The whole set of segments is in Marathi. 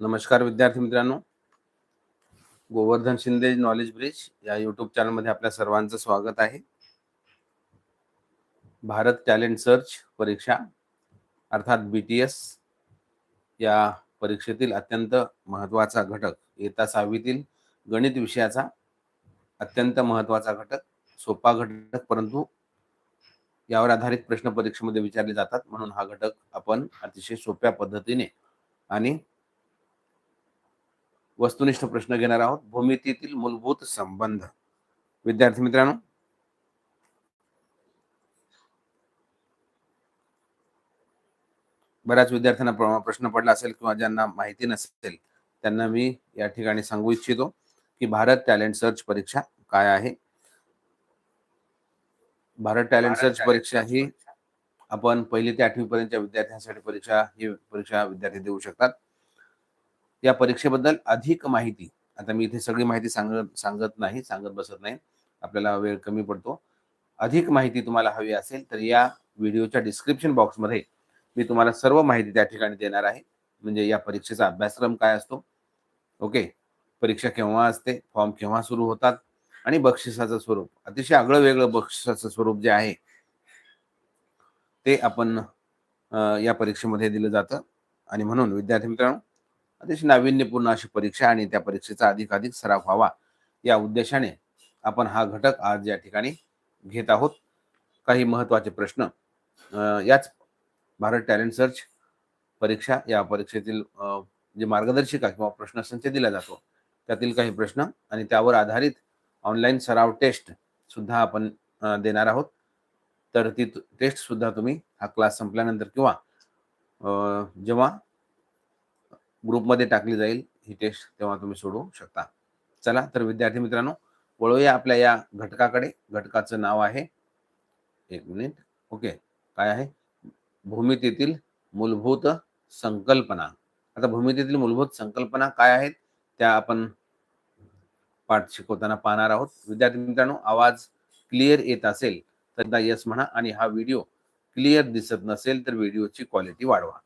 नमस्कार विद्यार्थी मित्रांनो. गोवर्धन शिंदे नॉलेज ब्रिज या युट्यूब चॅनलमध्ये आपल्या सर्वांचं स्वागत आहे. भारत टॅलेंट सर्च परीक्षा अर्थात बी टी एस या परीक्षेतील अत्यंत महत्त्वाचा घटक येता सहावीतील गणित विषयाचा अत्यंत महत्त्वाचा घटक सोपा घटक परंतु यावर आधारित प्रश्न परीक्षेमध्ये विचारले जातात. म्हणून हा घटक आपण अतिशय सोप्या पद्धतीने आणि वस्तुनिष्ठ प्रश्न घेणार आहोत. भूमितीतील मूलभूत संबंध. विद्यार्थी मित्रांनो. बऱ्याच विद्यार्थ्यांना प्र- प्रश्न पडला असेल किंवा ज्यांना माहिती नसेल त्यांना मी या ठिकाणी सांगू इच्छितो की भारत टॅलेंट सर्च परीक्षा काय आहे? भारत टॅलेंट सर्च परीक्षा ही आपण पहिली ते आठवी पर्यंतच्या विद्यार्थ्यांसाठी परीक्षा ही परीक्षा विद्यार्थी देऊ शकतात. या परीक्षेबद्दल अधिक माहिती. आता मी इथे सगळी माहिती सांगत सांगत नाही सांगत बसत नाही. आपल्याला वेळ कमी पडतो. अधिक माहिती तुम्हाला हवी असेल तर या व्हिडिओच्या डिस्क्रिप्शन बॉक्समध्ये मी तुम्हाला सर्व माहिती त्या ठिकाणी देणार आहे. म्हणजे या परीक्षेचा अभ्यासक्रम काय असतो? ओके. परीक्षा केव्हा असते? फॉर्म केव्हा सुरू होतात? आणि बक्षिसाचं स्वरूप. अतिशय आगळं वेगळं बक्षिसाचं स्वरूप जे आहे ते आपण या परीक्षेमध्ये दिलं जातं. आणि म्हणून विद्यार्थी मित्रांनो अतिशय नाविन्यपूर्ण अशी परीक्षा आणि त्या परीक्षेचा अधिकाधिक सराव व्हावा या उद्देशाने आपण हा घटक आज या ठिकाणी घेत आहोत. काही महत्त्वाचे प्रश्न याच भारत टॅलेंट सर्च परीक्षा या परीक्षेतील जे मार्गदर्शिका किंवा प्रश्नसंच दिला जातो त्यातील काही प्रश्न आणि त्यावर आधारित ऑनलाईन सराव टेस्ट सुद्धा आपण देणार आहोत. तर ती टेस्ट सुद्धा तुम्ही हा क्लास संपल्यानंतर किंवा जेव्हा ग्रुपमध्ये टाकली जाईल. ही टेस्ट तेव्हा तुम्ही सोडवू शकता. चला तर विद्यार्थी मित्रांनो वळूया आपल्या या घटकाकडे. घटकाचं नाव आहे. एक मिनिट ओके काय आहे? भूमितीतील मूलभूत संकल्पना. आता भूमितीतील मूलभूत संकल्पना काय आहेत? त्या आपण पाठ शिकवताना पाहणार आहोत. विद्यार्थी मित्रांनो आवाज क्लिअर येत असेल तर एकदा यस म्हणा आणि हा व्हिडिओ क्लिअर दिसत नसेल तर व्हिडिओची क्वालिटी वाढवा.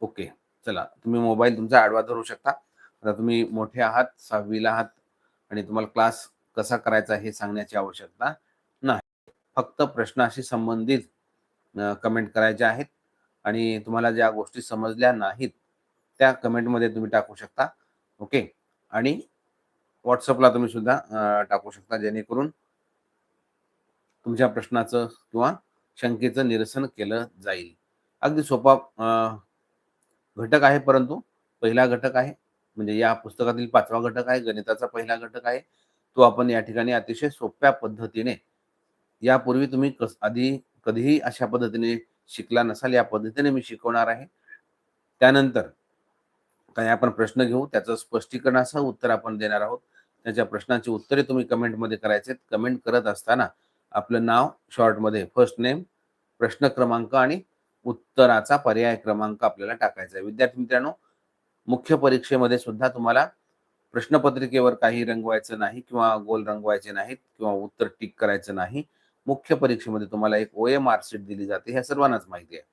ओके चला तुम्ही मोबाईल तुमचा आडवा धरू शकता. आता तुम्ही मोठे आहात सहावीला आहात आणि तुम्हाला क्लास कसा करायचा हे सांगण्याची आवश्यकता नाही. फक्त प्रश्नाशी संबंधित कमेंट करायच्या आहेत आणि तुम्हाला ज्या गोष्टी समजल्या नाहीत त्या कमेंटमध्ये तुम्ही टाकू शकता. ओके आणि व्हॉट्सअपला तुम्ही सुद्धा टाकू शकता जेणेकरून तुमच्या प्रश्नाचं किंवा शंकेचं निरसन केलं जाईल. अगदी सोपा घटक आहे परंतु पहिला घटक आहे. म्हणजे या पुस्तकातील पाचवा घटक आहे गणिताचा पहिला घटक आहे. तो आपण या ठिकाणी अतिशय सोप्या पद्धतीने यापूर्वी तुम्ही कस आधी कधीही अशा पद्धतीने शिकला नसाल या पद्धतीने मी शिकवणार आहे. त्यानंतर काही आपण प्रश्न घेऊ त्याचं स्पष्टीकरणासह उत्तर आपण देणार आहोत. त्याच्या प्रश्नाची उत्तरे तुम्ही कमेंटमध्ये करायचे कमेंट करत असताना आपलं नाव शॉर्टमध्ये फर्स्ट नेम प्रश्न क्रमांक आणि उत्तराचा पर्याय क्रमांक आपल्याला टाकायचा आहे. विद्यार्थी मित्रांनो मुख्य परीक्षेमध्ये सुद्धा तुम्हाला प्रश्नपत्रिकेवर काही रंगवायचं नाही किंवा गोल रंगवायचे नाहीत किंवा उत्तर टिक करायचं नाही. मुख्य परीक्षेमध्ये तुम्हाला एक ओ एम आर सीट दिली जाते. ह्या सर्वांनाच माहिती आहे.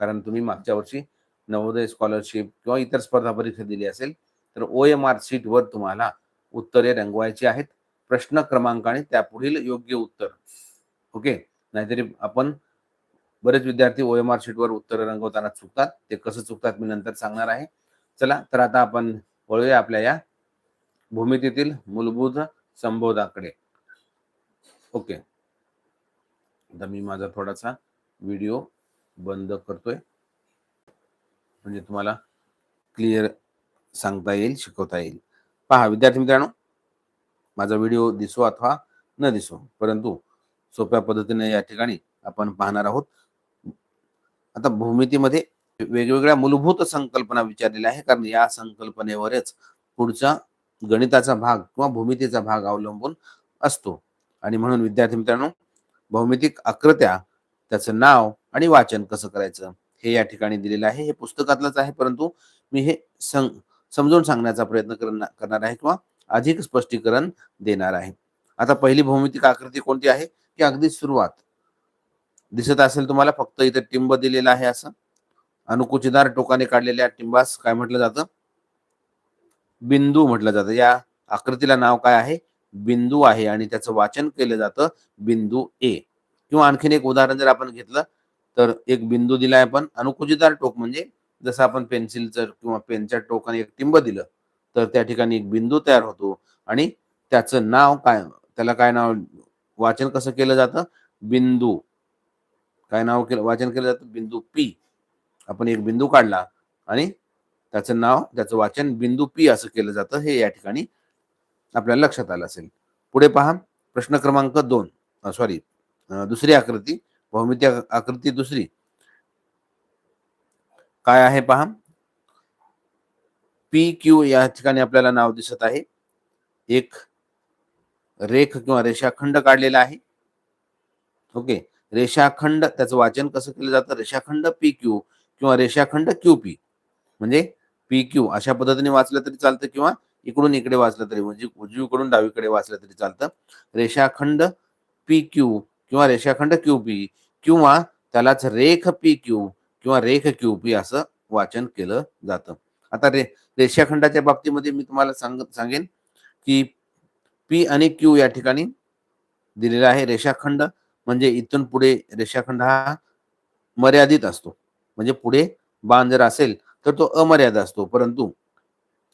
कारण तुम्ही मागच्या वर्षी नवोदय स्कॉलरशिप किंवा इतर स्पर्धा परीक्षा दिली असेल तर ओ एम आर सीटवर तुम्हाला उत्तरे रंगवायची आहेत. प्रश्न क्रमांक आणि त्यापुढील योग्य उत्तर. ओके? नाहीतरी आपण बरेच विद्यार्थी ओ एम आर शीटवर उत्तर रंगवताना चुकतात. ते कसं चुकतात मी नंतर सांगणार आहे. चला तर आता आपण वळूया आपल्या या भूमितीतील मूलभूत संबोधाकडे. ओके. आता मी माझा थोडासा व्हिडिओ बंद करतोय. म्हणजे तुम्हाला क्लिअर सांगता येईल शिकवता येईल. पहा विद्यार्थी मित्रांनो माझा व्हिडिओ दिसो अथवा न दिसो परंतु सोप्या पद्धतीने या ठिकाणी आपण पाहणार आहोत. आता भूमितीमध्ये वेगवेगळ्या मूलभूत संकल्पना विचारलेल्या आहे कारण या संकल्पनेवरच पुढचा गणिताचा भाग किंवा भूमितीचा भाग अवलंबून असतो. आणि म्हणून विद्यार्थी मित्रांनो भौमितिक आकृत्या त्याचं नाव आणि वाचन कसं करायचं हे या ठिकाणी दिलेलं आहे. हे पुस्तकातलंच आहे परंतु मी हे सं समजून सांगण्याचा प्रयत्न करणार आहे किंवा अधिक स्पष्टीकरण देणार आहे. आता पहिली भौमितिक आकृती कोणती आहे? की अगदी सुरुवात. दिसत असेल तुम्हाला फक्त इथे टिंब दिलेला आहे असं. अनुकुचीदार टोकाने काढलेल्या टिंबास काय म्हटलं जातं? बिंदू म्हटलं जातं. या आकृतीला नाव काय आहे? बिंदू आहे आणि त्याचं वाचन केलं जातं बिंदू ए. किंवा आणखीन एक उदाहरण जर आपण घेतलं तर एक बिंदू दिलाय आपण. अनुकुचीदार टोक म्हणजे जसं आपण पेन्सिलचं किंवा पेनच्या टोकाने एक टिंब दिलं तर त्या ठिकाणी एक बिंदू तयार होतो. आणि त्याचं नाव काय त्याला काय नाव वाचन कसं केलं जातं? बिंदू. काय नाव केलं? वाचन केलं जातं? बिंदू पी आपण एक बिंदू काढला आणि त्याचं नाव त्याचं वाचन बिंदू पी असं केलं जातं. हे या ठिकाणी आपल्याला लक्षात आलं असेल. पुढे पहा. प्रश्न क्रमांक दोन. सॉरी दुसरी आकृती. भौमिती आकृती दुसरी. काय आहे पहा? पी क्यू या ठिकाणी आपल्याला नाव दिसत आहे. एक रेख किंवा रेषाखंड काढलेला आहे. ओके. रेषाखंड त्याचं वाचन कसं केलं जातं? रेषाखंड पी क्यू किंवा रेषाखंड क्यू पी म्हणजे पी क्यू अशा पद्धतीने वाचलं तरी चालतं किंवा इकडून इकडे वाचलं तरी म्हणजे उजवीकडून डावीकडे वाचलं तरी चालतं. रेषाखंड पी क्यू किंवा रेषाखंड क्यू पी किंवा त्यालाच रेख पी क्यू किंवा रेख क्यू पी असं वाचन केलं जातं. आता रे रेषाखंडाच्या बाबतीमध्ये मी तुम्हाला सांगत सांगेन की पी आणि क्यू या ठिकाणी दिलेला आहे. रेषाखंड म्हणजे इथून पुढे रेषाखंड हा मर्यादित असतो. म्हणजे पुढे बाण जर असेल तर तो अमर्यादा असतो. परंतु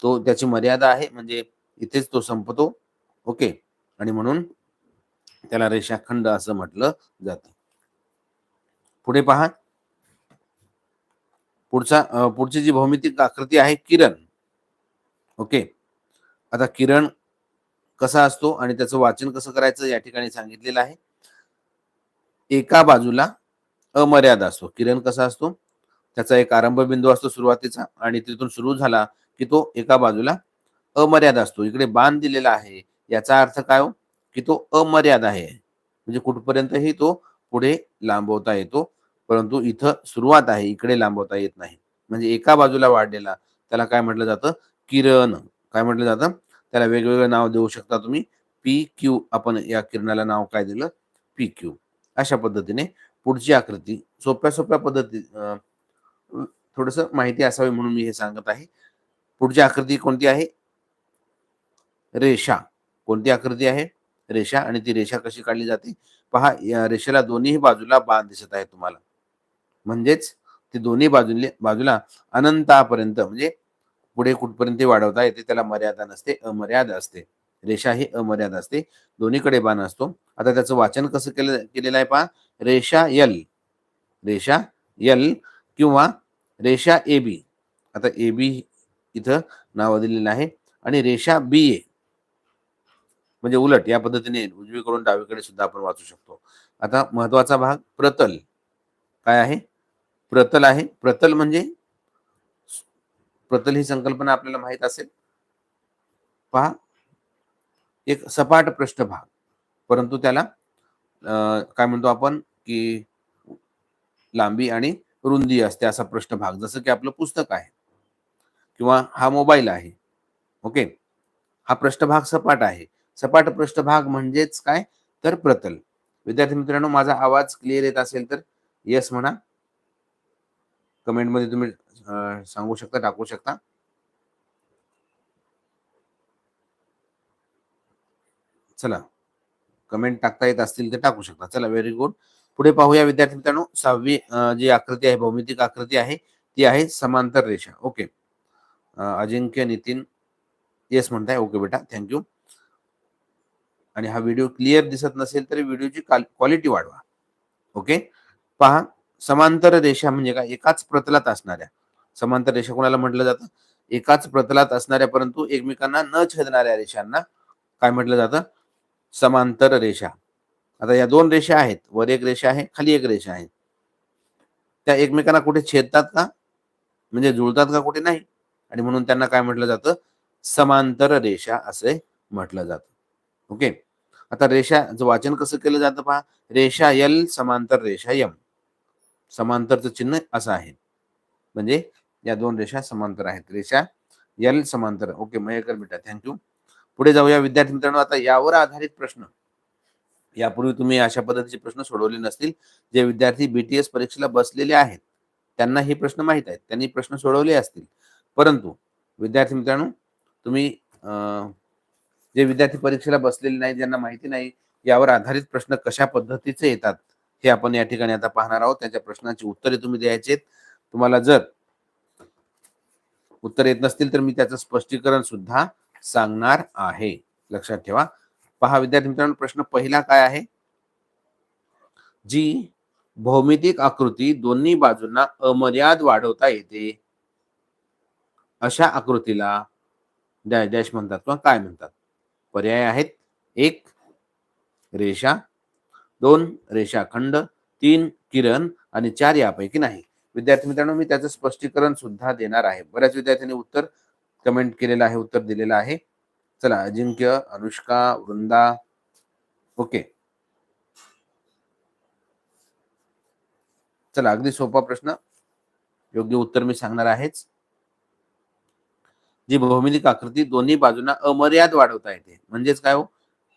तो त्याची मर्यादा आहे म्हणजे इथेच तो संपतो. ओके? आणि म्हणून त्याला रेषाखंड असं म्हटलं जातं. पुढे पहा. पुढचा पुढची जी भौमितिक आकृती आहे किरण. ओके? आता किरण कसा असतो आणि त्याचं वाचन कसं करायचं या ठिकाणी सांगितलेलं आहे. एका बाजूला अमर्यादा असतो. किरण कसा असतो? त्याचा एक आरंभ बिंदू असतो सुरुवातीचा आणि तिथून सुरू झाला की तो एका बाजूला अमर्याद असतो. इकडे बाण दिलेला आहे. याचा अर्थ काय हो? की तो अमर्याद आहे. म्हणजे कुठपर्यंतही तो पुढे लांबवता येतो. परंतु इथं सुरुवात आहे. इकडे लांबवता येत नाही. म्हणजे एका बाजूला वाढलेला त्याला काय म्हटलं जातं? किरण. काय म्हटलं जातं? त्याला वेगवेगळं नाव देऊ शकता तुम्ही. P Q. आपण या किरणाला नाव काय दिलं? P Q. अशा पद्धतीने पुढची आकृती सोप्या सोप्या पद्धती थोडस माहिती असावी म्हणून मी हे सांगत आहे. पुढची आकृती कोणती आहे? रेषा. कोणती आकृती आहे? रेषा आणि ती रेषा कशी काढली जाते? पहा या रेषेला दोन्ही बाजूला बाण दिसत आहे तुम्हाला. म्हणजेच ते दोन्ही बाजूले बाजूला अनंतापर्यंत म्हणजे पुढे कुठपर्यंत वाढवता येते त्याला मर्यादा नसते अमर्यादा असते. रेषा ही अमर्याद असते. दोन्हीकडे बाण असतो. आता त्याचं वाचन कसं केलं केलेलं आहे पहा. रेषा यल. रेषा यल किंवा रेषा ए बी. आता ए बी इथं नाव दिलेलं आहे. आणि रेषा बी ए. म्हणजे उलट या पद्धतीने उजवीकडून डावीकडे सुद्धा आपण वाचू शकतो. आता महत्त्वाचा भाग प्रतल. काय आहे? प्रतल आहे. प्रतल म्हणजे प्रतल ही संकल्पना आपल्याला माहीत असेल. पहा. एक सपाट पृष्ठभाग परंतु त्याला काय म्हणतो आपण की लांबी आणि रुंदी असते असा पृष्ठभाग जसं की आपलं पुस्तक आहे किंवा हा मोबाईल आहे. ओके? हा पृष्ठभाग सपाट आहे. सपाट पृष्ठभाग म्हणजेच काय? तर प्रतल. विद्यार्थी मित्रांनो माझा आवाज क्लिअर येत असेल तर येस म्हणा. कमेंटमध्ये तुम्ही सांगू शकता टाकू शकता. चला. कमेंट टाकता येत असतील तर टाकू शकता. चला व्हेरी गुड पुढे पाहूया विद्यार्थी मित्रांनो सहावी जी आकृती आहे भौमितिक आकृती आहे ती आहे समांतर रेषा. ओके अजिंक्य नितीन येस म्हणताय. ओके बेटा. थँक्यू आणि हा व्हिडिओ क्लिअर दिसत नसेल तरी व्हिडिओची क्वालिटी वाढवा. ओके पहा समांतर रेषा म्हणजे काय? एकाच प्रतलात असणाऱ्या. समांतर रेषा कोणाला म्हटलं जातं? एकाच प्रतलात असणाऱ्या परंतु एकमेकांना न छेदणाऱ्या रेषांना काय म्हटलं जातं? समांतर रेषा. आता या दोन रेषा आहेत. वर एक रेषा आहे खाली एक रेषा आहे. त्या एकमेकांना कुठे छेदतात का? म्हणजे जुळतात का कुठे नाही? आणि म्हणून त्यांना काय म्हटलं जातं? समांतर रेषा असे म्हटलं जातं. ओके? आता रेषाचं वाचन कसं केलं जातं पहा? रेषा यल समांतर रेषा यम. समांतरचं चिन्ह असं आहे. म्हणजे या दोन रेषा समांतर आहेत. रेषा यल समांतर. ओके मयकर बेटा थँक्यू पुढे जाऊया. विद्यार्थी मित्रांनो आता यावर आधारित प्रश्न. यापूर्वी तुम्ही अशा पद्धतीचे प्रश्न सोडवले नसतील जे विद्यार्थी बीटीएस परीक्षेला बसलेले आहेत. त्यांना हे प्रश्न माहीत आहेत. त्यांनी प्रश्न सोडवले असतील. परंतु विद्यार्थी मित्रांनो तुम्ही अं, जे विद्यार्थी परीक्षेला बसलेले नाही ज्यांना माहिती नाही यावर आधारित प्रश्न कशा पद्धतीचे येतात हे आपण या ठिकाणी आता पाहणार आहोत. त्याच्या प्रश्नाची उत्तरे तुम्ही द्यायचे आहेत. तुम्हाला जर उत्तर येत नसतील तर मी त्याचं स्पष्टीकरण सुद्धा सांगणार आहे. लक्षात ठेवा. पहा विद्यार्थी मित्रांनो प्रश्न पहिला काय आहे? जी भौमितिक आकृती दोन्ही बाजूंना अमर्याद वाढवता येते. अशा आकृतीला डॅश डॅश म्हणतात किंवा काय म्हणतात? पर्याय आहेत. एक रेषा. दोन रेषाखंड. तीन किरण. आणि चार यापैकी नाही. विद्यार्थी मित्रांनो मी त्याचं स्पष्टीकरण सुद्धा देणार आहे. बऱ्याच विद्यार्थ्यांनी उत्तर कमेंट केलेलं आहे उत्तर दिलेलं आहे. चला अजिंक्य अनुष्का वृंदा. ओके चला अगदी सोपा प्रश्न. योग्य उत्तर मी सांगणार आहेच. जी भौमितिक आकृती दोन्ही बाजूंना अमर्याद वाढवता येते. म्हणजेच काय हो?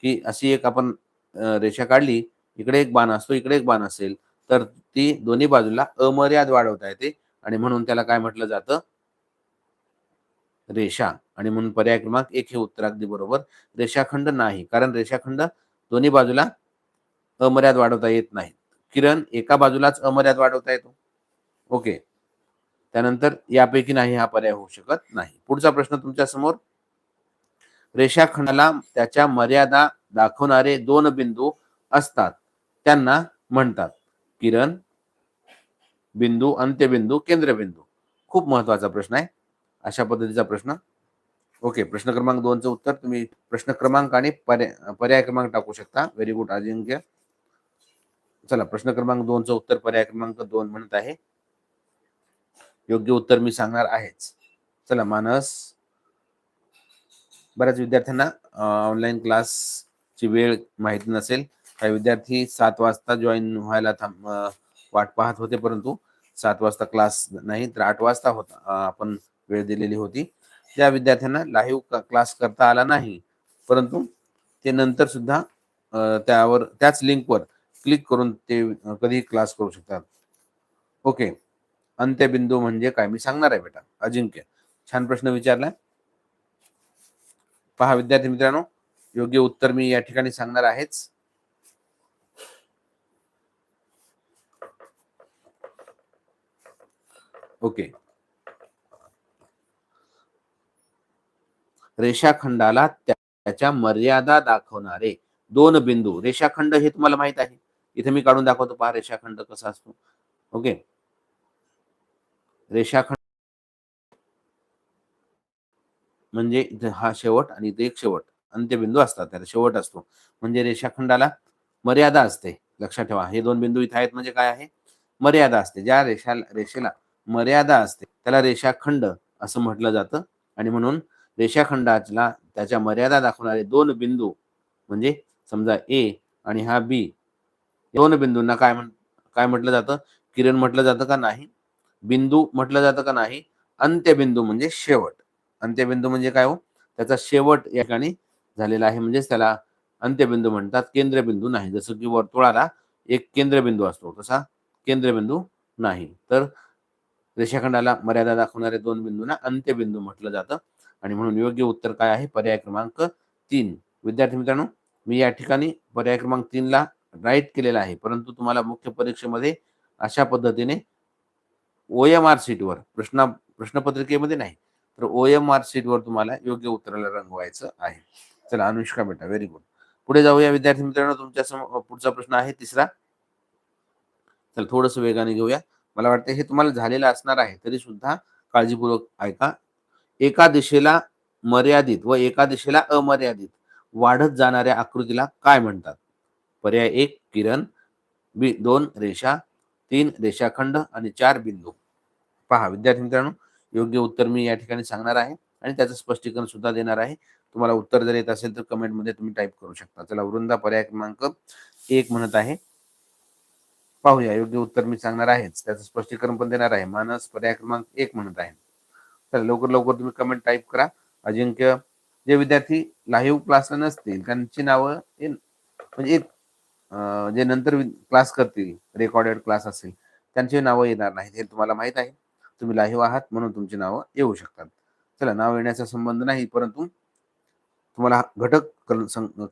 की अशी एक आपण रेषा काढली इकडे एक बाण असतो इकडे एक बाण असेल तर ती दोन्ही बाजूला अमर्याद वाढवता येते. आणि म्हणून त्याला काय म्हटलं जातं? रेषा आणि म्हणून पर्याय क्रमांक एक हे उत्तर अगदी बरोबर. रेषाखंड नाही कारण रेषाखंड दोन्ही बाजूला अमर्याद वाढवता येत नाही किरण एका बाजूलाच अमर्याद वाढवता येतो. ओके. त्यानंतर यापैकी नाही हा पर्याय होऊ शकत नाही. पुढचा प्रश्न तुमच्यासमोर. रेषाखंडाला त्याच्या मर्यादा दाखवणारे दोन बिंदू असतात. त्यांना म्हणतात किरण बिंदू अंत्यबिंदू केंद्रबिंदू. खूप महत्त्वाचा प्रश्न आहे. अशा पद्धतीचा प्रश्न. ओके प्रश्न क्रमांक दोनचं उत्तर तुम्ही प्रश्न क्रमांक आणि पर्याय पर्याय क्रमांक टाकू शकता. Very good Ajinkya. चला प्रश्न क्रमांक दोनचं उत्तर पर्याय क्रमांक दोन म्हणत आहे. योग्य उत्तर मी सांगणार आहेच. चला मानस. बऱ्याच विद्यार्थ्यांना ऑनलाईन क्लासची वेळ माहिती नसेल. काही विद्यार्थी सात वाजता जॉईन व्हायला थांब वाट पाहत होते परंतु सात वाजता क्लास नाही तर आठ वाजता होता. आपण वेळ दिलेली होती. त्या विद्यार्थ्यांना लाईव्ह क्लास करता आला नाही. परंतु ते नंतर सुद्धा त्यावर त्याच लिंकवर क्लिक करून ते कधीही क्लास करू शकतात. ओके अंत्यबिंदू म्हणजे काय? मी सांगणार आहे बेटा. अजिंक्य. छान प्रश्न विचारलाय पहा विद्यार्थी मित्रांनो योग्य उत्तर मी या ठिकाणी सांगणार आहेच. ओके रेषाखंडाला त्याच्या मर्यादा दाखवणारे दोन बिंदू. रेषाखंड हे तुम्हाला माहीत आहे. इथे मी काढून दाखवतो. पहा रेषाखंड कसा असतो. ओके? रेषाखंड म्हणजे इथे हा शेवट आणि इथे एक शेवट. अंत्यबिंदू असतात. त्याला शेवट असतो. म्हणजे रेषाखंडाला मर्यादा असते. लक्षात ठेवा. हे दोन बिंदू इथे आहेत म्हणजे काय आहे? मर्यादा असते. ज्या रेषा रेषेला मर्यादा असते त्याला रेषाखंड असं म्हटलं जातं. आणि म्हणून रेषाखंडाला त्याच्या मर्यादा दाखवणारे दोन बिंदू म्हणजे समजा ए आणि हा बी दोन बिंदूंना काय म्हण काय म्हटलं जातं? किरण म्हटलं जातं का नाही? बिंदू म्हटलं जातं का नाही? अंत्यबिंदू म्हणजे शेवट. अंत्यबिंदू म्हणजे काय हो? त्याचा शेवट या ठिकाणी झालेला आहे. म्हणजेच त्याला अंत्यबिंदू म्हणतात. केंद्रबिंदू नाही. जसं की वर्तुळाला एक केंद्रबिंदू असतो तसा केंद्रबिंदू नाही. तर रेषाखंडाला मर्यादा दाखवणारे दोन बिंदूंना अंत्यबिंदू म्हटलं जातं. आणि म्हणून योग्य उत्तर काय आहे? पर्याय क्रमांक तीन. विद्यार्थी मित्रांनो मी या ठिकाणी पर्याय क्रमांक तीनला राईट केलेला आहे. परंतु तुम्हाला मुख्य परीक्षेमध्ये अशा पद्धतीने ओ एम आर सीटवर प्रश्न प्रश्नपत्रिकेमध्ये नाही तर ओ एम आर सीटवर तुम्हाला योग्य उत्तराला रंगवायचं आहे. चला अनुष्का बेटा व्हेरी गुड पुढे जाऊया विद्यार्थी मित्रांनो तुमच्यासमोर पुढचा प्रश्न आहे तिसरा. चला थोडस वेगाने घेऊया. मला वाटतं हे तुम्हाला झालेलं असणार आहे तरी सुद्धा काळजीपूर्वक ऐका. एका दिशेला मर्यादित व एका दिशेला अमर्यादित वाढत जाणाऱ्या आकृतीला काय म्हणतात? पर्याय एक किरण बी दोन रेषा तीन रेषाखंड आणि चार बिंदू. पहा विद्यार्थी मित्रांनो योग्य उत्तर मी या ठिकाणी सांगणार आहे आणि त्याचं स्पष्टीकरण सुद्धा देणार आहे. तुम्हाला उत्तर जर येत असेल तर कमेंटमध्ये तुम्ही टाईप करू शकता. चला वृंदा पर्याय क्रमांक एक म्हणत आहे. पाहूया योग्य उत्तर मी सांगणार आहेच. त्याचं स्पष्टीकरण पण देणार आहे. मानस पर्याय क्रमांक एक म्हणत आहे. तर लवकर लवकर तुम्ही कमेंट टाईप करा. अजिंक्य जे विद्यार्थी लाईव्ह क्लासला नसतील त्यांची नावं म्हणजे एक जे नंतर क्लास करतील रेकॉर्डेड क्लास असेल त्यांची नावं येणार नाहीत हे तुम्हाला माहीत आहे. तुम्ही लाईव्ह आहात म्हणून तुमची नावं येऊ शकतात. चला नाव येण्याचा संबंध नाही परंतु तुम्हाला घटक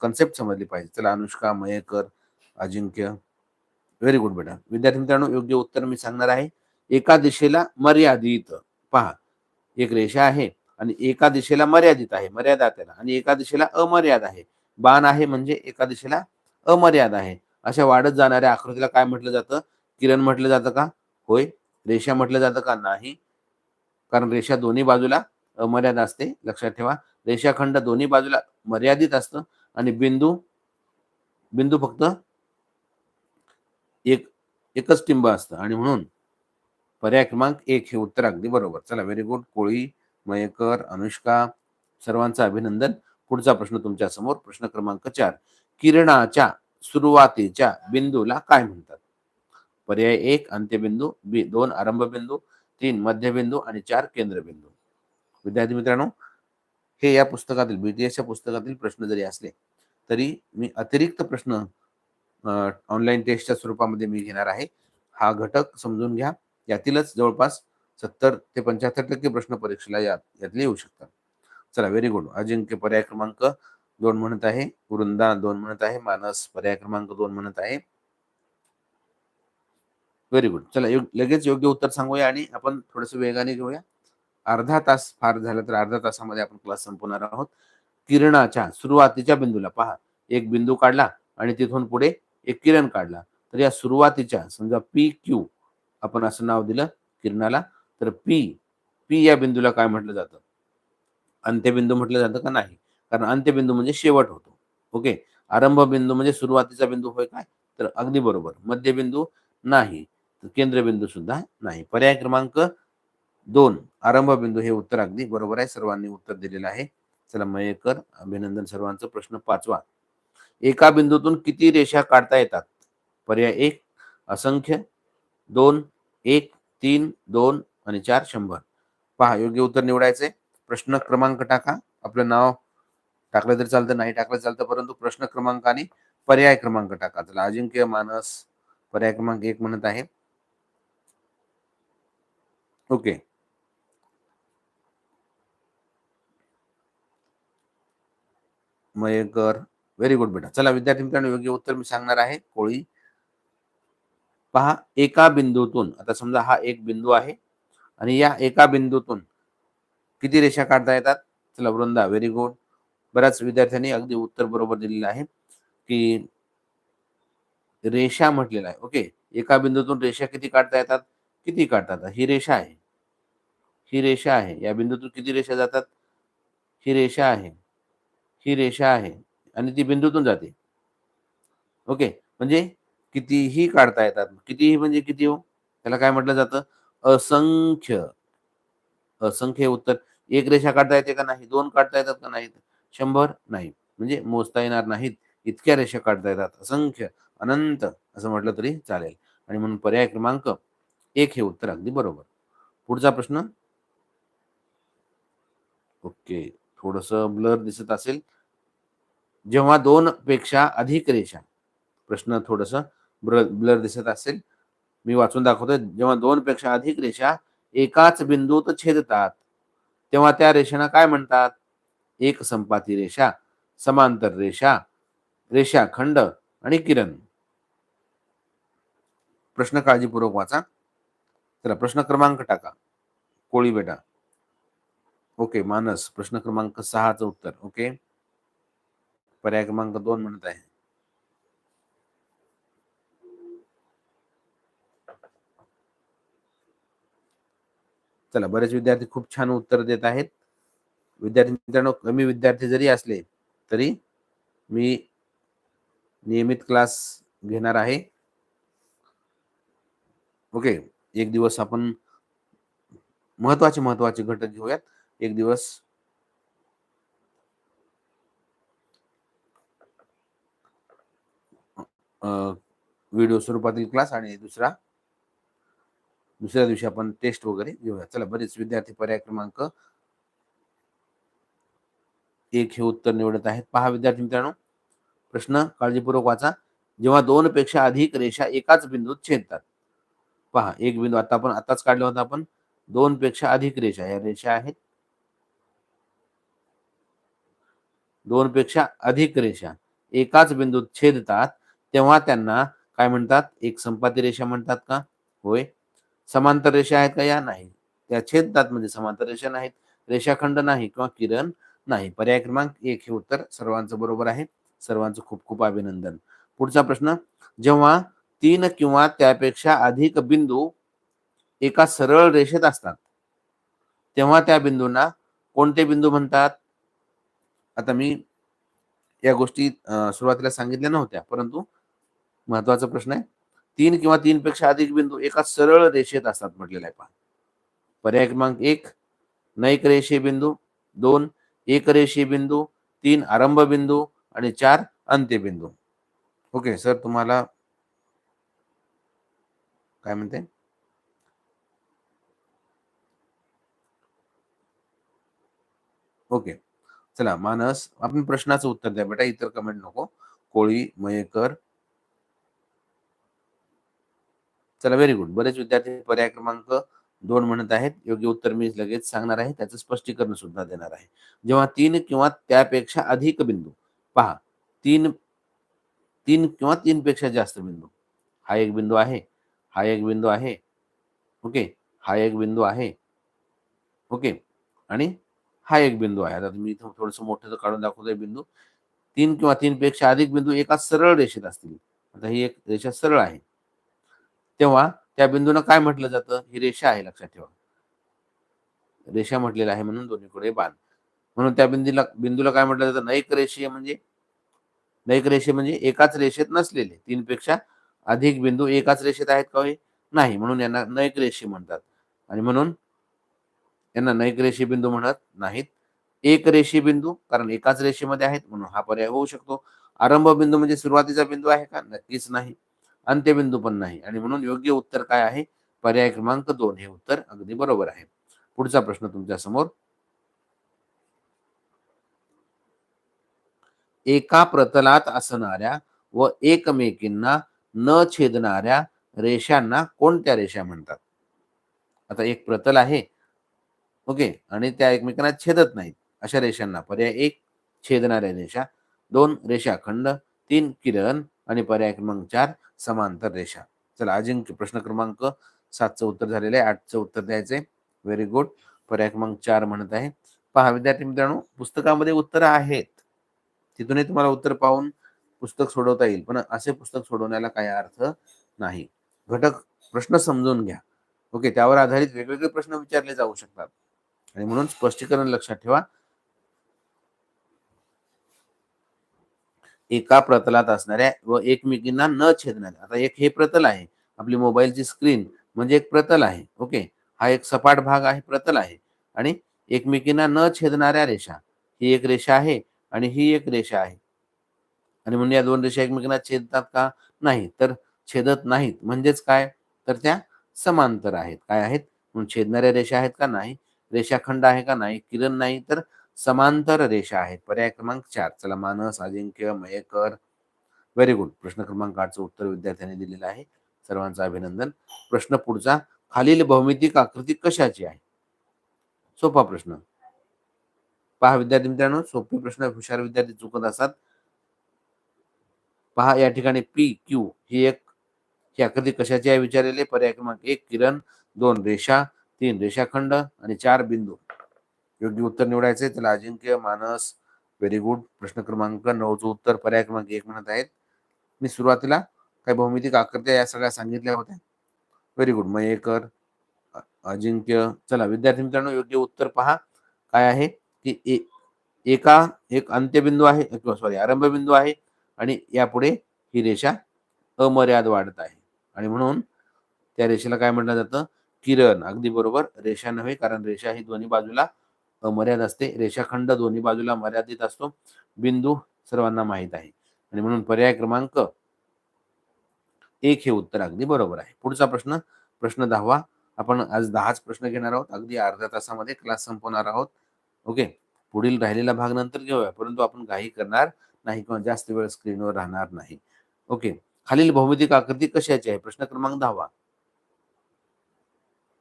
कन्सेप्ट समजली पाहिजे. चला अनुष्का मयेकर अजिंक्य व्हेरी गुड बेटा विद्यार्थी मित्रांनो योग्य उत्तर मी सांगणार आहे. एका दिशेला मर्यादित. पहा एक रेषा आहे आणि एका दिशेला मर्यादित आहे मर्यादा त्याला. आणि एका दिशेला अमर्याद आहे. बाण आहे म्हणजे एका दिशेला अमर्याद आहे. अशा वाढत जाणाऱ्या आकृतीला काय म्हटलं जातं? किरण म्हटलं जातं का? होय. रेषा म्हटलं जातं का? नाही. कारण रेषा दोन्ही बाजूला अमर्याद असते. लक्षात ठेवा. रेषाखंड दोन्ही बाजूला मर्यादित असतं आणि बिंदू बिंदू फक्त एक एकच टिंब असतं. आणि म्हणून पर्याय क्रमांक एक हे उत्तर अगदी बरोबर. चला व्हेरी गुड कोळी मयकर अनुष्का सर्वांचं अभिनंदन. पुढचा प्रश्न तुमच्यासमोर प्रश्न क्रमांक चार. किरणाच्या सुरुवातीच्या बिंदूला काय म्हणतात? पर्याय एक अंत्यबिंदू बी दोन आरंभ बिंदू तीन मध्यबिंदू आणि चार केंद्रबिंदू. विद्यार्थी मित्रांनो हे या पुस्तकातील बीटीएसच्या पुस्तकातील प्रश्न जरी असले तरी मी अतिरिक्त प्रश्न ऑनलाईन टेस्टच्या स्वरूपामध्ये मी घेणार आहे. हा घटक समजून घ्या. यातीलच जवळपास सत्तर ते पंच्याहत्तर टक्के प्रश्न परीक्षेला यात यातले येऊ शकतात. चला व्हेरी गुड अजिंक्य पर्याय क्रमांक दोन म्हणत आहे. वृंदा दोन म्हणत आहे. मानस पर्याय क्रमांक दोन म्हणत आहे. व्हेरी गुड चला लगेच योग्य उत्तर सांगूया आणि आपण थोडस वेगाने घेऊया. अर्धा तास फार झाला तर अर्धा तासामध्ये आपण क्लास संपवणार आहोत. किरणाच्या सुरुवातीच्या बिंदूला पहा. एक बिंदू काढला आणि तिथून पुढे एक किरण काढला. तर या सुरुवातीच्या समजा पी क्यू आपण असं नाव दिलं किरणाला. तर पी पी या बिंदूला काय म्हटलं जातं? अंत्यबिंदू म्हटलं जातं का नाही? कारण अंत्यबिंदू म्हणजे शेवट होतो. ओके? आरंभ बिंदू म्हणजे सुरुवातीचा बिंदू होय काय? तर अगदी बरोबर. मध्यबिंदू नाही. तर केंद्रबिंदू सुद्धा नाही. पर्याय क्रमांक दोन. आरंभ बिंदू हे उत्तर अगदी बरोबर आहे. सर्वांनी उत्तर दिलेलं आहे. चला मयेकर अभिनंदन सर्वांचं प्रश्न पाचवा. एका बिंदूतून किती रेषा काढता येतात? पर्याय एक असंख्य दोन एक तीन दोन आणि चार शंभर. पहा योग्य उत्तर निवडायचे. प्रश्न क्रमांक टाका. आपलं नाव टाकलं तरी चालतं नाही टाकलं चालतं परंतु प्रश्न क्रमांक आणि पर्याय क्रमांक टाका. चला अजिंक्य मानस पर्याय क्रमांक एक म्हणत आहे. ओके. मयेकर व्हेरी गुड बेटा. चला विद्यार्थी मित्रांनो योग्य उत्तर मी सांगणार आहे. कोळी पहा एका बिंदूतून आता समजा हा एक बिंदू आहे आणि या एका बिंदूतून किती रेषा काढता येतात? चला वृंदा व्हेरी गुड बऱ्याच विद्यार्थ्यांनी अगदी उत्तर बरोबर दिलेलं आहे की रेषा म्हटलेलं आहे. ओके एका बिंदूतून रेषा किती काढता येतात? किती काढतात? ही रेषा आहे. ही रेषा आहे. या बिंदूतून किती रेषा जातात? ही रेषा आहे. ही रेषा आहे. आणि ती बिंदूतून जाते. ओके म्हणजे कितीही काढता येतात. कितीही म्हणजे किती हो? त्याला काय म्हटलं जातं? असंख्य. असंख्य उत्तर. एक रेषा काढता येते का नाही? दोन काढता येतात का नाहीत? शंभर नाही. म्हणजे मोजता येणार नाहीत. इतक्या रेषा काढता येतात. असंख्य. अनंत. असं म्हटलं तरी चालेल. आणि म्हणून पर्याय क्रमांक एक हे उत्तर अगदी बरोबर. पुढचा प्रश्न? ओके. थोडस ब्लर दिसत असेल. जेव्हा दोन पेक्षा अधिक रेषा प्रश्न थोडस ब्लर दिसत असेल. मी वाचून दाखवतोय. जेव्हा दोन पेक्षा अधिक रेषा एकाच बिंदूत छेदतात तेव्हा त्या रेषेना काय म्हणतात? एक संपाती रेषा समांतर रेषा रेषा खंड आणि किरण. प्रश्न काळजीपूर्वक वाचा. चला प्रश्न क्रमांक टाका. कोळी बेटा. ओके मानस. प्रश्न क्रमांक सहाचं उत्तर. ओके? पर्याय क्रमांक दोन म्हणत आहे. चला बरेच विद्यार्थी खूप छान उत्तर देत आहेत. विद्यार्थी मित्रांनो कमी विद्यार्थी जरी असले तरी मी नियमित क्लास घेणार आहे. ओके एक दिवस आपण महत्त्वाचे महत्त्वाचे घटक घेऊयात. एक दिवस व्हिडिओ स्वरूपातील क्लास आणि दुसरा दुसऱ्या दिवशी आपण टेस्ट वगैरे घेऊया. चला बरेच विद्यार्थी पर्याय क्रमांक एक हे उत्तर निवडत आहेत. पहा विद्यार्थी मित्रांनो प्रश्न काळजीपूर्वक वाचा. जेव्हा दोन पेक्षा अधिक रेषा एकाच बिंदूत छेदतात. पहा एक बिंदू आता आपण आताच काढला होता आपण. दोन पेक्षा अधिक रेषा या रेषा आहेत. दोन पेक्षा अधिक रेषा एकाच बिंदूत छेदतात तेव्हा त्यांना काय म्हणतात? एक संपाती रेषा म्हणतात का? होय. समांतर रेषा आहेत का? या नाही. त्या छेदतात म्हणजे समांतर रेषा नाहीत रेषाखंड नाही किंवा किरण नाही. पर्याय क्रमांक एक हे उत्तर सर्वांचं बरोबर आहे. सर्वांचं खूप खूप अभिनंदन. पुढचा प्रश्न जेव्हा तीन किंवा त्यापेक्षा अधिक बिंदू एका सरळ रेषेत असतात तेव्हा त्या बिंदूंना कोणते बिंदू म्हणतात? आता मी या गोष्टी सुरुवातीला सांगितल्या नव्हत्या परंतु महत्त्वाचा प्रश्न आहे. तीन किंवा तीनपेक्षा अधिक बिंदू एका सरळ रेषेत असतात म्हटलेलं आहे पहा पर्याय क्रमांक एक नैक रेषे बिंदू. दोन एक रेषे बिंदू. तीन आरंभ बिंदू. आणि चार अंत्यबिंदू ओके सर तुम्हाला काय म्हणते? ओके चला मानस आपण प्रश्नाचं उत्तर द्या बेटा इतर कमेंट नको. कोळी मयेकर चला व्हेरी गुड बरेच विद्यार्थी पर्याय क्रमांक दोन म्हणत आहेत. योग्य उत्तर मी लगेच सांगणार आहे. त्याचं स्पष्टीकरण सुद्धा देणार आहे. जेव्हा तीन किंवा त्यापेक्षा अधिक बिंदू पहा तीन तीन किंवा तीन पेक्षा जास्त बिंदू. हा एक बिंदू आहे. हा एक बिंदू आहे. ओके? हा एक बिंदू आहे. ओके? आणि हा एक बिंदू आहे. आता तुम्ही इथं थोडस मोठं काढून दाखवतोय बिंदू. तीन किंवा तीन पेक्षा अधिक बिंदू एका सरळ रेषेत असतील. आता ही एक रेषा सरळ आहे. तेव्हा त्या बिंदूनं काय म्हटलं जातं? ही रेषा आहे लक्षात ठेवा. रेषा म्हटलेला आहे म्हणून दोन्हीकडे बाण म्हणून त्या बिंदूला बिंदूला काय म्हटलं जातं? नैक रेषीय म्हणजे? नैक रेषे म्हणजे एकाच रेषेत नसलेले. तीन पेक्षा अधिक बिंदू एकाच रेषेत आहेत का नाही. म्हणून यांना नैक रेषी म्हणतात. आणि म्हणून यांना नैक रेषी बिंदू म्हणत नाहीत. एक रेषी बिंदू कारण एकाच रेषेमध्ये आहेत म्हणून हा पर्याय होऊ शकतो. आरंभ बिंदू म्हणजे सुरुवातीचा बिंदू आहे का? नक्कीच नाही. अंत्यबिंदू पण नाही. आणि म्हणून योग्य उत्तर काय आहे? पर्याय क्रमांक दोन. हे उत्तर अगदी बरोबर आहे. पुढचा प्रश्न तुमच्यासमोर. एका प्रतलात असणाऱ्या व एकमेकींना न छेदणाऱ्या रेषांना कोणत्या रेषा म्हणतात? आता एक प्रतल आहे. ओके. आणि त्या एकमेकांना छेदत नाहीत. अशा रेषांना. पर्याय एक छेदणाऱ्या रेषा. दोन रेषाखंड. तीन किरण. आणि पर्याय क्रमांक चार समांतर रेषा. चला अजिंक्य प्रश्न क्रमांक सातचं उत्तर झालेलं आहे आठचं उत्तर द्यायचंय. व्हेरी गुड पर्याय क्रमांक चार म्हणत आहे. पहा विद्यार्थी मित्रांनो पुस्तकामध्ये उत्तर आहेत. तिथूनही तुम्हाला उत्तर पाहून पुस्तक सोडवता येईल पण असे पुस्तक सोडवण्याला काही अर्थ नाही. घटक प्रश्न समजून घ्या. ओके त्यावर आधारित वेगवेगळे प्रश्न विचारले जाऊ शकतात. आणि म्हणून स्पष्टीकरण लक्षात ठेवा. एका प्रतलात असणाऱ्या व एकमेकींना न छेदणाऱ्या. आता एक हे प्रतल आहे. आपली मोबाईलची स्क्रीन म्हणजे एक प्रतल आहे. ओके? हा एक सपाट भाग आहे प्रतल आहे. आणि एकमेकींना न छेदणाऱ्या रेषा. ही एक रेषा आहे आणि ही एक रेषा आहे. आणि म्हणून या दोन रेषा एकमेकांना छेदतात का? नाही. तर छेदत नाहीत. म्हणजेच काय? तर त्या समांतर आहेत. काय आहेत? म्हणून छेदणाऱ्या रेषा आहेत का नाही? रेषाखंड आहे का नाही? किरण नाही. तर समांतर रेषा आहेत. पर्याय क्रमांक चार. चला मानस अजिंक्य मयेकर. व्हेरी गुड प्रश्न क्रमांक आठचं उत्तर विद्यार्थ्यांनी दिलेलं आहे. सर्वांचं अभिनंदन. प्रश्न पुढचा खालील भौमितिक आकृती कशाची आहे? सोपा प्रश्न. पहा विद्यार्थी मित्रांनो सोपे प्रश्न हुशार विद्यार्थी चुकत असतात. पहा या ठिकाणी पी क्यू ही एक ही आकृती कशाची आहे विचारलेले? पर्याय क्रमांक एक किरण. दोन रेषा. तीन रेषाखंड. आणि चार बिंदू. योग्य उत्तर निवडायचे त्याला अजिंक्य मानस व्हेरी गुड प्रश्न क्रमांक नऊचं उत्तर पर्याय क्रमांक एक म्हणत आहेत. मी सुरुवातीला काही भौमितिक आकृत्या या सगळ्या सांगितल्या होत्या. Very good Mayekar Ajinkya. चला विद्यार्थी मित्रांनो योग्य उत्तर पहा. काय आहे? की एका एक अंत्यबिंदू आहे किंवा सॉरी आरंभ बिंदू आहे आणि यापुढे ही रेषा अमर्याद वाढत आहे. आणि म्हणून त्या रेषेला काय म्हटलं जातं? किरण. अगदी बरोबर. रेषा नव्हे कारण रेषा ही दोन्ही बाजूला अमर्याद असते. रेषाखंड दोन्ही बाजूला मर्यादित असतो. बिंदू सर्वांना माहीत आहे. आणि म्हणून पर्याय क्रमांक एक हे उत्तर अगदी बरोबर आहे. पुढचा प्रश्न प्रश्न दहावा. आपण आज दहाच प्रश्न घेणार आहोत. अगदी अर्ध्या तासामध्ये क्लास संपवणार आहोत. ओके. पुढील राहिलेला भाग नंतर घेऊया. परंतु आपण काही करणार नाही किंवा जास्त वेळ स्क्रीनवर राहणार नाही. ओके. खालील भौमितिक आकृती कशाची आहे? प्रश्न क्रमांक दहावा.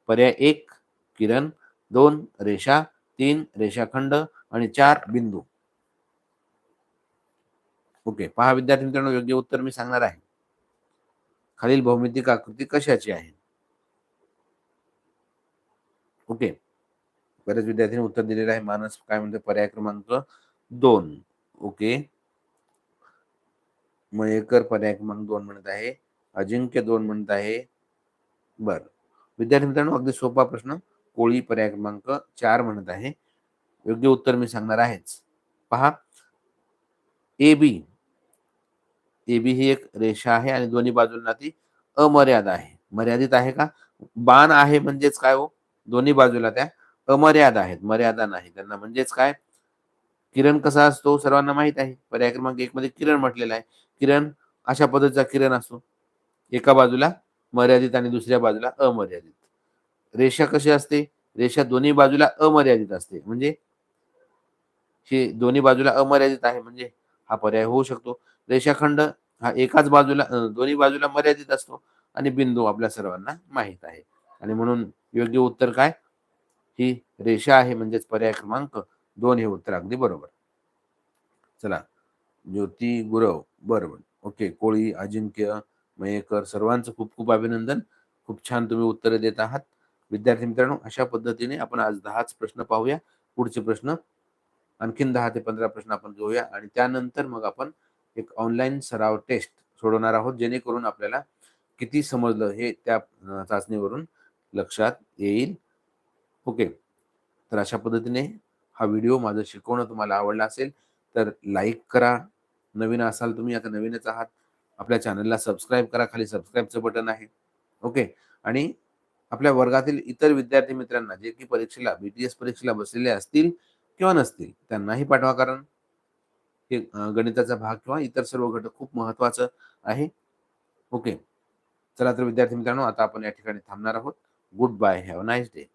पर्याय एक किरण. दोन रेषा. तीन रेषाखंड आणि चार बिंदू. ओके पहा विद्यार्थी मित्रांनो योग्य उत्तर मी सांगणार आहे. खालील भौमितिक आकृती कशाची आहे? ओके बरेच विद्यार्थ्यांनी उत्तर दिलेलं आहे. मानस काय म्हणते? पर्याय क्रमांक दोन. ओके मयेकर पर्याय क्रमांक दोन म्हणत आहे. अजिंक्य दोन म्हणत आहे. बर विद्यार्थी मित्रांनो अगदी सोपा प्रश्न. कोळी पर्याय क्रमांक चार म्हणत आहे. योग्य उत्तर मी सांगणार आहेच. पहा. A B. ए बी ही एक रेषा आहे आणि दोन्ही बाजूंना ती अमर्यादा आहे. मर्यादित आहे का? बाण आहे म्हणजेच काय हो? दोन्ही बाजूला त्या अमर्यादा आहेत. मर्यादा नाही. त्यांना म्हणजेच काय? किरण कसा असतो? सर्वांना माहीत आहे. पर्याय क्रमांक एक मध्ये किरण म्हटलेला आहे. किरण अशा पद्धतीचा किरण असतो. एका बाजूला मर्यादित आणि दुसऱ्या बाजूला अमर्यादित. रेषा कशी असते? रेषा दोन्ही बाजूला अमर्यादित असते. म्हणजे हे दोन्ही बाजूला अमर्यादित आहे. म्हणजे हा पर्याय होऊ शकतो. रेषाखंड हा एकाच बाजूला दोन्ही बाजूला मर्यादित असतो आणि बिंदू आपल्या सर्वांना माहीत आहे. आणि म्हणून योग्य उत्तर काय? ही रेषा आहे. म्हणजेच पर्याय क्रमांक दोन हे उत्तर अगदी बरोबर. चला. ज्योती गुरव बरोबर. ओके. कोळी अजिंक्य मयेकर सर्वांचं खूप खूप अभिनंदन. खूप छान तुम्ही उत्तरे देत आहात. विद्यार्थी मित्रांनो अशा पद्धतीने आपण आज दहाच प्रश्न पाहूया. पुढचे प्रश्न आणखीन दहा ते पंधरा प्रश्न आपण घेऊया आणि त्यानंतर मग आपण एक ऑनलाईन सराव टेस्ट सोडवणार आहोत जेणेकरून आपल्याला किती समजलं हे त्या चाचणीवरून लक्षात येईल. ओके तर अशा पद्धतीने हा व्हिडिओ माझं शिकवणं तुम्हाला आवडला असेल तर लाईक करा. नवीन असाल तुम्ही आता नवीनच आहात आपल्या चॅनलला सबस्क्राईब करा. खाली सबस्क्राईबचं बटन आहे. ओके आणि आपल्या वर्गातील इतर विद्यार्थी मित्रांना जे की परीक्षेला बीटीएस परीक्षेला बसलेले असतील किंवा नसतील त्यांनाही पाठवा. कारण हे गणिताचा भाग किंवा इतर सर्व घटक खूप महत्वाचं आहे. ओके. चला तर विद्यार्थी मित्रांनो आता आपण या ठिकाणी थांबणार आहोत. Goodbye have nice day